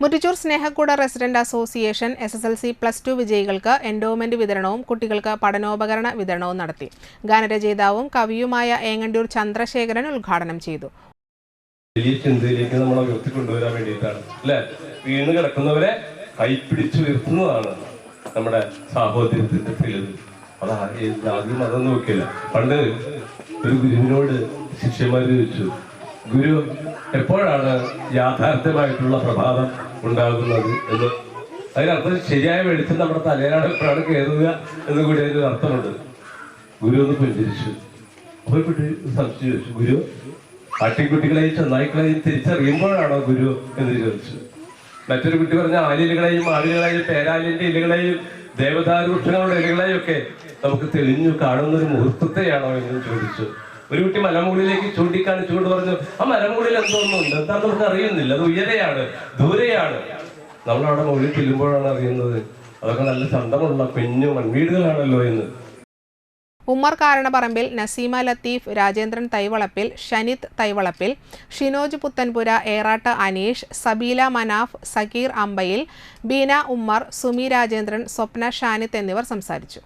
Muttichur Snehakkooda resident association S S L C plus two വിജയികൾക്ക് endowment വിതരണവും കുട്ടികൾക്ക് പഠനോപകരണ വിതരണവും നടത്തി. ഗാനരചയിതാവും കവിയുമായ ഏങ്ങണ്ടൂർ ചന്ദ്രശേഖരൻ ഉദ്ഘാടനം ചെയ്തു. വലിയ ചിന്തയിലേക്ക് നമ്മൾ ഉയർത്തിക്കൊണ്ടുവരാൻ വേണ്ടിയിട്ടാണ്. അല്ലെ? വീണ് കിടക്കുന്നവരെ കൈപ്പിടിച്ച് ഉയർത്തുന്നതാണ് നമ്മുടെ സാഹോദര്യത്തിന്റെ തെളിവ് അതാ ആദ്യം അതൊന്നും നോക്കിയില്ല. പണ്ട് ഒരു ഗുരുവിനോട് ശിഷ്യന്മാര് ചോദിച്ചു ഗുരു എപ്പോഴാണ് യാഥാർത്ഥ്യമായിട്ടുള്ള പ്രഭാതം ഉണ്ടാകുന്നത് എന്ന്? അതിനർത്ഥം ശരിയായ വെളിച്ചം നമ്മുടെ തലയാണ് എപ്പോഴാണ് കയറുക എന്ന് കൂടി അതിന് അർത്ഥമുണ്ട്. ഗുരു ഒന്ന് പുഞ്ചിരിച്ചു. അപ്പോൾ കുട്ടി സംശയം ചോദിച്ചു ഗുരു ആട്ടിൻകുട്ടികളെയും ചെന്നായ്ക്കളെയും തിരിച്ചറിയുമ്പോഴാണോ ഗുരു? എന്ന് ചോദിച്ചു. മറ്റൊരു കുട്ടി പറഞ്ഞ ആലിലുകളെയും ആലുകളെയും പേരാലിന്റെ ഇലകളെയും ദേവദാരുക്ഷങ്ങളുടെ ഇലകളെയും ഒക്കെ നമുക്ക് തെളിഞ്ഞു കാണുന്ന ഒരു മുഹൂർത്തത്തെയാണോ? എന്ന് ചോദിച്ചു. ഒരു കുട്ടി മലമുകളിലേക്ക് ചൂണ്ടിക്കാണിച്ചുകൊണ്ട് പറഞ്ഞു ആ മലമുകളിൽ എന്തോന്നുണ്ട് എന്താ നമുക്ക് അറിയുന്നില്ല. അത് ഉയരെയാണ് ദൂരെയാണ്. നമ്മൾ അവിടെ മുകളിൽ ചെല്ലുമ്പോഴാണ് അറിയുന്നത്. അതൊക്കെ നല്ല ചന്തമുള്ള കുഞ്ഞു മൺവീടുകളാണല്ലോ എന്ന് ഉമ്മർ കാരണപറമ്പിൽ നസീമ ലത്തീഫ് രാജേന്ദ്രൻ തൈവളപ്പിൽ ഷനിത് തൈവളപ്പിൽ ഷിനോജ് പുത്തൻപുര ഏറാട്ട് അനീഷ് സബീല മനാഫ് സക്കീർ അമ്പയിൽ ബീന ഉമ്മർ സുമി രാജേന്ദ്രൻ സ്വപ്ന ഷാനിത്ത് എന്നിവർ സംസാരിച്ചു.